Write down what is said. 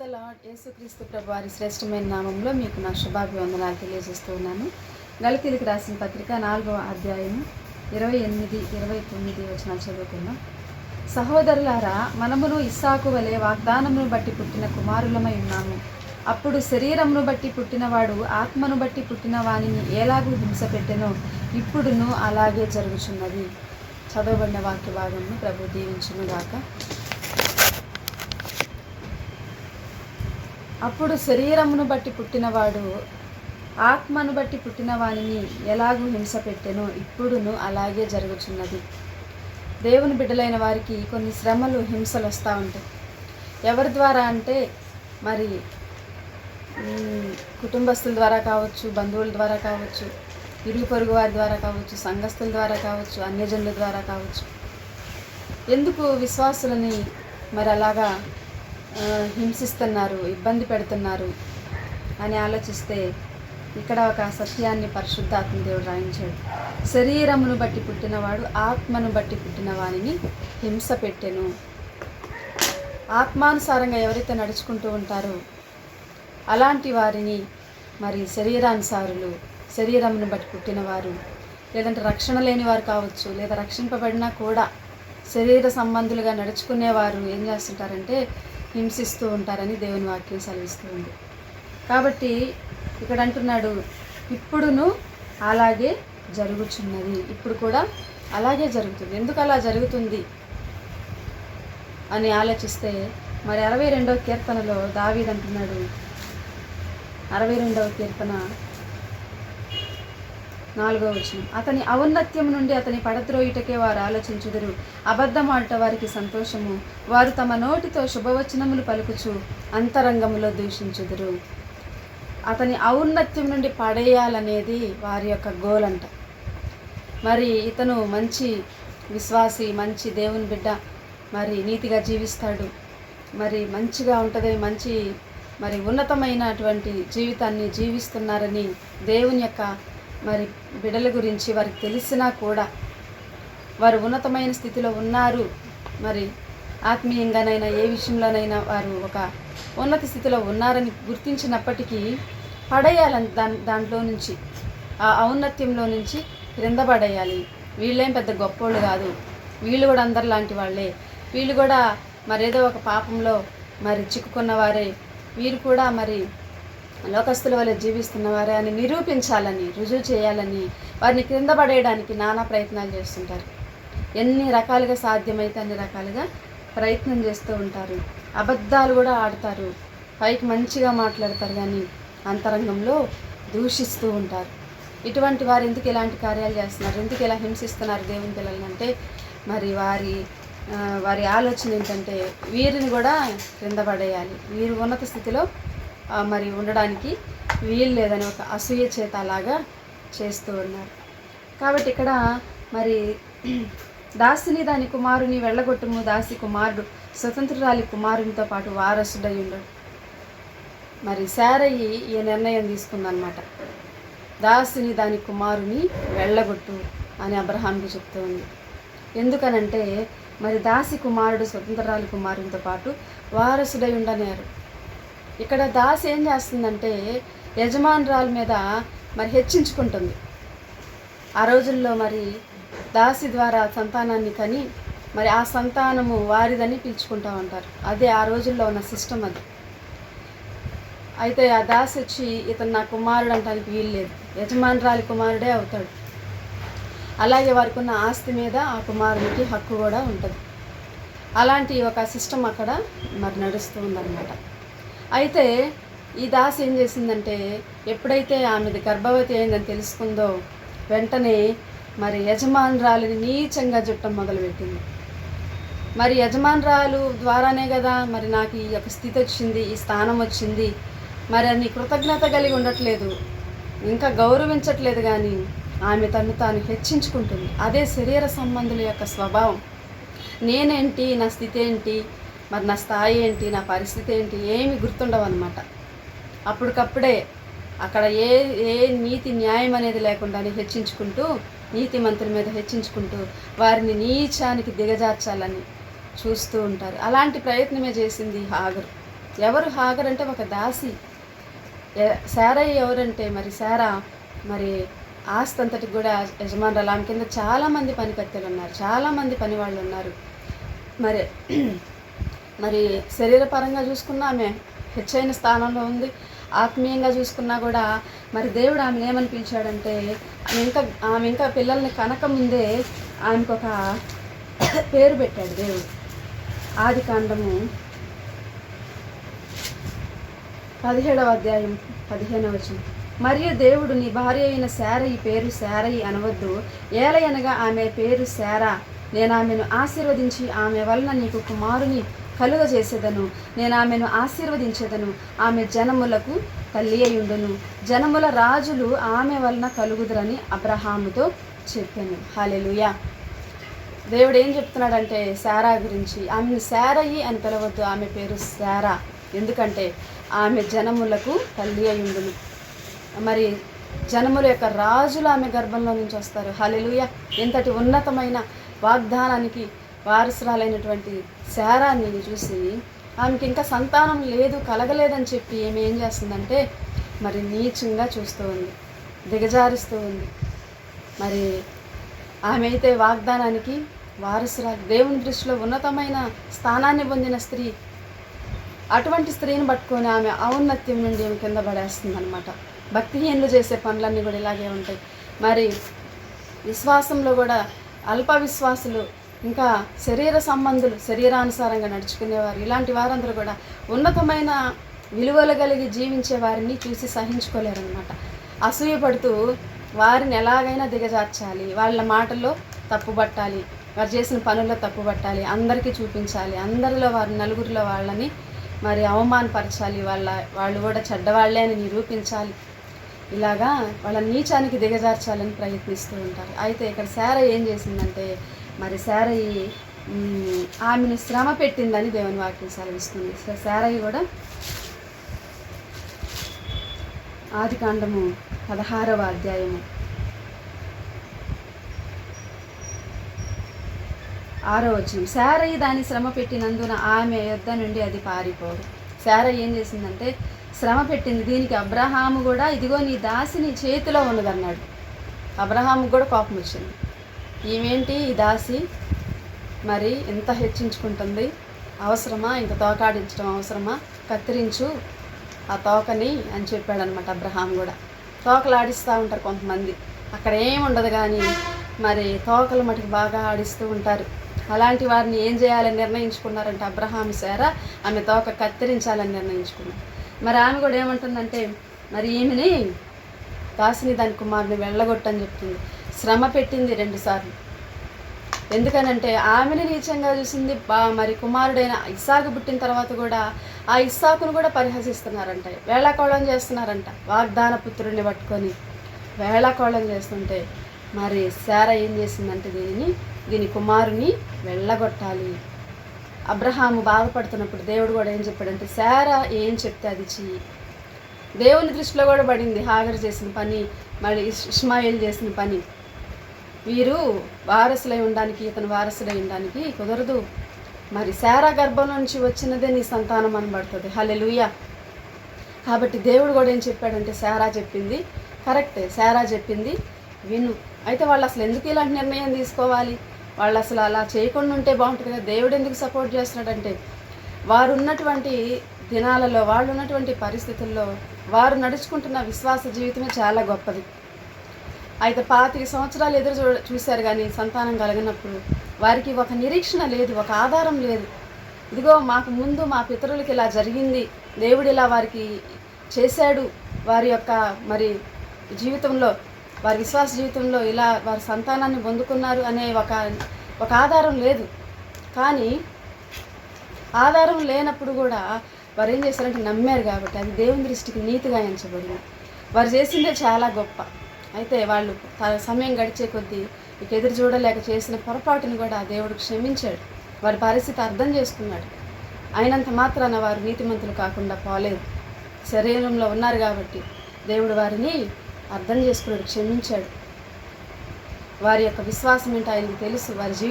The lord యేసుక్రీస్తు ప్రభు వారి శ్రేష్టమైన నామంలో మీకు నా శుభాభివందనాలు తెలియజేస్తూ ఉన్నాను. గలతీలకు రాసిన పత్రిక నాలుగవ అధ్యాయం ఇరవై ఎనిమిది ఇరవై తొమ్మిది వచ్చిన చదువుకుందాం. సహోదరులారా మనమును ఇస్సాకు వలె వాగ్దానమును బట్టి పుట్టిన కుమారులమై ఉన్నాము. అప్పుడు శరీరమును బట్టి పుట్టినవాడు ఆత్మను బట్టి పుట్టిన వాణిని ఎలాగూ హింస పెట్టెనో ఇప్పుడును అలాగే జరుగుచున్నది. చదవబడిన వాక్య భాగంను ప్రభు దీవించును అప్పుడు శరీరమును బట్టి పుట్టినవాడు ఆత్మను బట్టి పుట్టిన వానిని ఎలాగూ హింస పెట్టెనో ఇప్పుడును అలాగే జరుగుచున్నది. దేవుని బిడ్డలైన వారికి కొన్ని శ్రమలు హింసలు వస్తూ ఉంటాయి. ఎవరి ద్వారా అంటే మరి కుటుంబస్తుల ద్వారా కావచ్చు బంధువుల ద్వారా కావచ్చు ఇరుగు పొరుగు వారి ద్వారా కావచ్చు సంఘస్థుల ద్వారా కావచ్చు అన్యజనుల ద్వారా కావచ్చు. ఎందుకు విశ్వాసులని మరి అలాగా హింసిస్తున్నారు ఇబ్బంది పెడుతున్నారు అని ఆలోచిస్తే ఇక్కడ ఒక సత్యాన్ని పరిశుద్ధాత్మ దేవుడు రాయించాడు. శరీరమును బట్టి పుట్టినవాడు ఆత్మను బట్టి పుట్టిన వానిని హింస పెట్టెను. ఆత్మానుసారంగా ఎవరైతే నడుచుకుంటూ ఉంటారో అలాంటి వారిని మరి శరీరానుసారులు శరీరమును బట్టి పుట్టినవారు లేదంటే రక్షణ లేని వారు కావచ్చు లేదా రక్షింపబడినా కూడా శరీర సంబంధులుగా నడుచుకునేవారు ఏం చేస్తుంటారంటే హింసిస్తూ ఉంటారని దేవుని వాక్యం సెలవిస్తుంది. కాబట్టి ఇక్కడ అంటున్నాడు ఇప్పుడును అలాగే జరుగుచున్నది. ఇప్పుడు కూడా అలాగే జరుగుతుంది. ఎందుకు అలా జరుగుతుంది అని ఆలోచిస్తే మరి అరవై రెండవ కీర్తనలో దావీద్ అంటున్నాడు అరవై రెండవ కీర్తన నాలుగో వచనం. అతని ఔన్నత్యం నుండి అతని పడద్రోయుటకే వారు ఆలోచించుదురు. అబద్ధమాడట వారికి సంతోషము. వారు తమ నోటితో శుభవచనములు పలుకుచు అంతరంగములో దూషించుదురు. అతని ఔన్నత్యం నుండి పడేయాలనేది వారి యొక్క గోల్ అంట మరి ఇతను మంచి విశ్వాసి మంచి దేవుని బిడ్డ మరి నీతిగా జీవిస్తాడు. మరి మంచిగా ఉంటుంది మంచి మరి ఉన్నతమైనటువంటి జీవితాన్ని జీవిస్తున్నారని దేవుని యొక్క మరి బిడల గురించి వారికి తెలిసినా కూడా వారు ఉన్నతమైన స్థితిలో ఉన్నారు. మరి ఆత్మీయంగానైనా ఏ విషయంలోనైనా వారు ఒక ఉన్నత స్థితిలో ఉన్నారని గుర్తించినప్పటికీ పడేయాలని దాని దాంట్లో నుంచి ఆ ఔన్నత్యంలో నుంచి క్రింద పడేయాలి. వీళ్ళేం పెద్ద గొప్పోళ్ళు కాదు. వీళ్ళు కూడా అందరిలాంటి వాళ్ళే. వీళ్ళు కూడా మరేదో ఒక పాపంలో మరి చిక్కుకున్న వారే. వీరు కూడా మరి లోకస్తుల వల్ల జీవిస్తున్నవారే అని నిరూపించాలని రుజువు చేయాలని వారిని క్రింద పడేయడానికి నానా ప్రయత్నాలు చేస్తుంటారు. ఎన్ని రకాలుగా సాధ్యమైతే అన్ని రకాలుగా ప్రయత్నం చేస్తూ ఉంటారు. అబద్ధాలు కూడా ఆడతారు. పైకి మంచిగా మాట్లాడతారు కానీ అంతరంగంలో దూషిస్తూ ఉంటారు. ఇటువంటి వారు ఎందుకు ఇలాంటి కార్యాలు చేస్తున్నారు? ఎందుకు ఇలా హింసిస్తున్నారు దేవుని పిల్లల్ని అంటే? మరి వారి వారి ఆలోచన ఏంటంటే వీరిని కూడా క్రింద పడేయాలి. వీరు ఉన్నత స్థితిలో మరి ఉండడానికి వీలు లేదని ఒక అసూయ చేత అలాగా చేస్తూ ఉన్నారు. కాబట్టి ఇక్కడ మరి దాసిని దాని కుమారుని వెళ్ళగొట్టుము. దాసి కుమారుడు స్వతంత్రురాలి కుమారునితో పాటు వారసుడై ఉండడు మరి శారయ్యి ఈ నిర్ణయం తీసుకుందనమాట దాసిని దాని కుమారుని వెళ్ళగొట్టు అని అబ్రహాంకి చెప్తూ ఉంది. ఎందుకనంటే మరి దాసి కుమారుడు స్వతంత్రరాలి కుమారునితో పాటు వారసుడై ఉండనేరు. ఇక్కడ దాస్ ఏం చేస్తుందంటే యజమానురాలు మీద మరి హెచ్చించుకుంటుంది. ఆ రోజుల్లో మరి దాసి ద్వారా సంతానాన్ని కని మరి ఆ సంతానము వారిదని పిలుచుకుంటా ఉంటారు. అదే ఆ రోజుల్లో ఉన్న సిస్టమ్ అది. అయితే ఆ దాసి వచ్చి ఇతను నా కుమారుడు అంటానికి వీలు లేదు. యజమానురాలి కుమారుడే అవుతాడు. అలాగే వారికి ఉన్న ఆస్తి మీద ఆ కుమారునికి హక్కు కూడా ఉంటుంది. అలాంటి ఒక సిస్టమ్ అక్కడ మరి నడుస్తూ ఉందన్నమాట. అయితే ఈ దాసి ఏం చేసిందంటే ఎప్పుడైతే ఆమెది గర్భవతి అయిందని తెలుసుకుందో వెంటనే మరి యజమానురాలిని నీచంగా జుట్టం మొదలుపెట్టింది. మరి యజమానురాలు ద్వారానే కదా మరి నాకు ఈ యొక్క స్థితి వచ్చింది ఈ స్థానం వచ్చింది. మరి అన్ని కృతజ్ఞత కలిగి ఉండట్లేదు ఇంకా గౌరవించట్లేదు కానీ ఆమె తను తాను హెచ్చించుకుంటుంది. అదే శరీర సంబంధుల యొక్క స్వభావం. నేనేంటి నా స్థితి ఏంటి మరి నా స్థాయి ఏంటి నా పరిస్థితి ఏంటి ఏమి గుర్తుండవు అనమాట అప్పటికప్పుడే అక్కడ ఏ ఏ నీతి న్యాయం అనేది లేకుండానే హెచ్చించుకుంటూ నీతి మంత్రుల మీద హెచ్చించుకుంటూ వారిని నీచానికి దిగజార్చాలని చూస్తూ ఉంటారు. అలాంటి ప్రయత్నమే చేసింది హాగర్. ఎవరు హాగర్ అంటే ఒక దాసి. శారయ్య ఎవరంటే మరి శారా మరి ఆస్తంతటి కూడా యజమానురాలు ఆమె కింద చాలామంది పనికత్తెలు ఉన్నారు చాలామంది పని వాళ్ళు ఉన్నారు. మరి మరి శరీరపరంగా చూసుకున్నా ఆమె హెచ్చైన స్థానంలో ఉంది. ఆత్మీయంగా చూసుకున్నా కూడా మరి దేవుడు ఆమెను ఏమని పిలిచాడంటే ఆమె ఇంకా ఆమె ఇంకా పిల్లల్ని కనక ముందే ఆమెకు ఒక పేరు పెట్టాడు దేవుడు. ఆది కాండము పదిహేడవ అధ్యాయం పదిహేనవ వచనం. మరియు దేవుడు నీ భార్య అయిన శారయి పేరు శారయి అనవద్దు. ఏలయనగా ఆమె పేరు శారా. నేను ఆమెను ఆశీర్వదించి ఆమె వలన నీకు కుమారుని కలుగజేసేదను నేను ఆమెను ఆశీర్వదించేదను. ఆమె జనములకు తల్లి అయ్యుండును జనముల రాజులు ఆమె వలన కలుగుదురని అబ్రహాముతో చెప్పాను. హాలెలుయా దేవుడు ఏం చెప్తున్నాడంటే శారా గురించి. ఆమెను శారయ్యి అని పిలవద్దు. ఆమె పేరు శారా. ఎందుకంటే ఆమె జనములకు తల్లి అయ్యుండును మరి జనముల యొక్క రాజులు ఆమె గర్భంలో నుంచి వస్తారు. హలెలుయ ఎంతటి ఉన్నతమైన వాగ్దానానికి వారసురాలైనటువంటి శారాన్ని చూసి ఆమెకి ఇంకా సంతానం లేదు కలగలేదని చెప్పి ఏమి ఏం చేస్తుందంటే మరి నీచంగా చూస్తూ ఉంది దిగజారుస్తూ ఉంది. మరి ఆమె అయితే వాగ్దానానికి వారసురాలు దేవుని దృష్టిలో ఉన్నతమైన స్థానాన్ని పొందిన స్త్రీ. అటువంటి స్త్రీని పట్టుకొని ఆమె ఔన్నత్యం నుండి ఆమె కింద పడేస్తుంది అనమాట భక్తిహీనులు చేసే పనులన్నీ కూడా ఇలాగే ఉంటాయి. మరి విశ్వాసంలో కూడా అల్ప విశ్వాసులు ఇంకా శరీర సంబంధులు శరీరానుసారంగా నడుచుకునేవారు. ఇలాంటి వారందరూ కూడా ఉన్నతమైన విలువలు కలిగి జీవించే వారిని చూసి సహించుకోలేరనమాట అసూయపడుతూ వారిని ఎలాగైనా దిగజార్చాలి. వాళ్ళ మాటల్లో తప్పుపట్టాలి వారు చేసిన పనుల్లో తప్పుపట్టాలి అందరికీ చూపించాలి. అందరిలో వారి నలుగురిలో వాళ్ళని మరి అవమానపరచాలి. వాళ్ళ వాళ్ళు కూడా చెడ్డవాళ్ళే అని నిరూపించాలి. ఇలాగా వాళ్ళ నీచానికి దిగజార్చాలని ప్రయత్నిస్తూ ఉంటారు. అయితే ఇక్కడ శార ఏం చేసిందంటే మరి శారయి ఆమెను శ్రమ పెట్టిందని దేవుని వాక్యం సెలవిస్తుంది. సో శారయి కూడా ఆది కాండము పదహారవ అధ్యాయము ఆరో వచనం. శారయ్య దాన్ని శ్రమ పెట్టినందున ఆమె యుద్ధ నుండి అది పారిపోదు. శారయ్య ఏం చేసిందంటే శ్రమ పెట్టింది. దీనికి అబ్రహాము కూడా ఇదిగో నీ దాసి నీ చేతిలో ఉన్నదన్నాడు. అబ్రహాము కూడా కోపం వచ్చింది. ఈమెంటి ఈ దాసి? మరి ఇంత హెచ్చించుకుంటుంది. అవసరమా? ఇంత తోకాడించడం అవసరమా? కత్తిరించు ఆ తోకని అని చెప్పాడనమాట అబ్రహాం కూడా. తోకలు ఆడిస్తూ ఉంటారు కొంతమంది. అక్కడ ఏం ఉండదు కానీ మరి తోకలు మటుకు బాగా ఆడిస్తూ ఉంటారు. అలాంటి వారిని ఏం చేయాలని నిర్ణయించుకున్నారంటే అబ్రహాం సారా? ఆమె తోక కత్తిరించాలని నిర్ణయించుకున్నారు. మరి ఆమె కూడా ఏమంటుందంటే మరి ఈమెని దాసిని దాని కుమారుని వెళ్ళగొట్టని చెప్తుంది. శ్రమ పెట్టింది రెండుసార్లు ఎందుకనంటే ఆమెని నీచంగా చూసింది బా మరి కుమారుడైన ఇస్సాకు పుట్టిన తర్వాత కూడా ఆ ఇస్సాకును కూడా పరిహసిస్తున్నారంట. వేళాకోళం చేస్తున్నారంట. వాగ్దాన పుత్రుడిని పట్టుకొని వేళాకోళం చేస్తుంటే మరి శార ఏం చేసిందంటే దీనిని దీని కుమారుని వెళ్ళగొట్టాలి. అబ్రహాము బాధపడుతున్నప్పుడు దేవుడు కూడా ఏం చెప్పాడంటే సారా ఏం చెప్తే అది చెయ్యి. దేవుని దృష్టిలో కూడా పడింది హాగర్ చేసిన పని మళ్ళీ ఇష్- ఇష్మాయిల్ చేసిన పని. వీరు వారసులై ఉండడానికి ఇతను వారసులై ఉండడానికి కుదరదు. మరి శారా గర్భం నుంచి వచ్చినదే నీ సంతానం అనబడుతుంది. హలెలుయ కాబట్టి దేవుడు కూడా ఏం చెప్పాడంటే శారా చెప్పింది కరెక్టే శారా చెప్పింది విను. అయితే వాళ్ళు అసలు ఎందుకు ఇలాంటి నిర్ణయం తీసుకోవాలి? వాళ్ళు అసలు అలా చేయకుండా ఉంటే బాగుంటుంది కదా? దేవుడు ఎందుకు సపోర్ట్ చేస్తున్నాడంటే వారు ఉన్నటువంటి దినాలలో వాళ్ళు ఉన్నటువంటి పరిస్థితుల్లో వారు నడుచుకుంటున్న విశ్వాస జీవితమే చాలా గొప్పది. అయితే పాతిక సంవత్సరాలు ఎదురు చూ చూశారు కానీ సంతానం కలిగినప్పుడు వారికి ఒక నిరీక్షణ లేదు ఒక ఆధారం లేదు. ఇదిగో మాకు ముందు మా పితరులకి ఇలా జరిగింది దేవుడు ఇలా వారికి చేశాడు వారి యొక్క మరి జీవితంలో వారి విశ్వాస జీవితంలో ఇలా వారి సంతానాన్ని పొందుకున్నారు అనే ఒక ఒక ఆధారం లేదు. కానీ ఆధారం లేనప్పుడు కూడా వారు ఏం చేశారంటే నమ్మారు కాబట్టి అది దేవుని దృష్టికి నీతిగా ఎంచబడింది. వారు చేసిందే చాలా గొప్ప. అయితే వాళ్ళు త- సమయం గడిచే కొద్దీ ఇక ఎదురు చూడలేక చేసిన పొరపాటుని కూడా దేవుడు క్షమించాడు. వారి పరిస్థితి అర్థం చేసుకున్నాడు. అయినంత మాత్రాన వారు నీతిమంతులు కాకుండా పోలేదు. శరీరంలో ఉన్నారు కాబట్టి దేవుడు వారిని అర్థం చేసుకున్నాడు క్షమించాడు. వారి యొక్క విశ్వాసం ఏంటో ఆయనకు తెలుసు. వారి జీవితం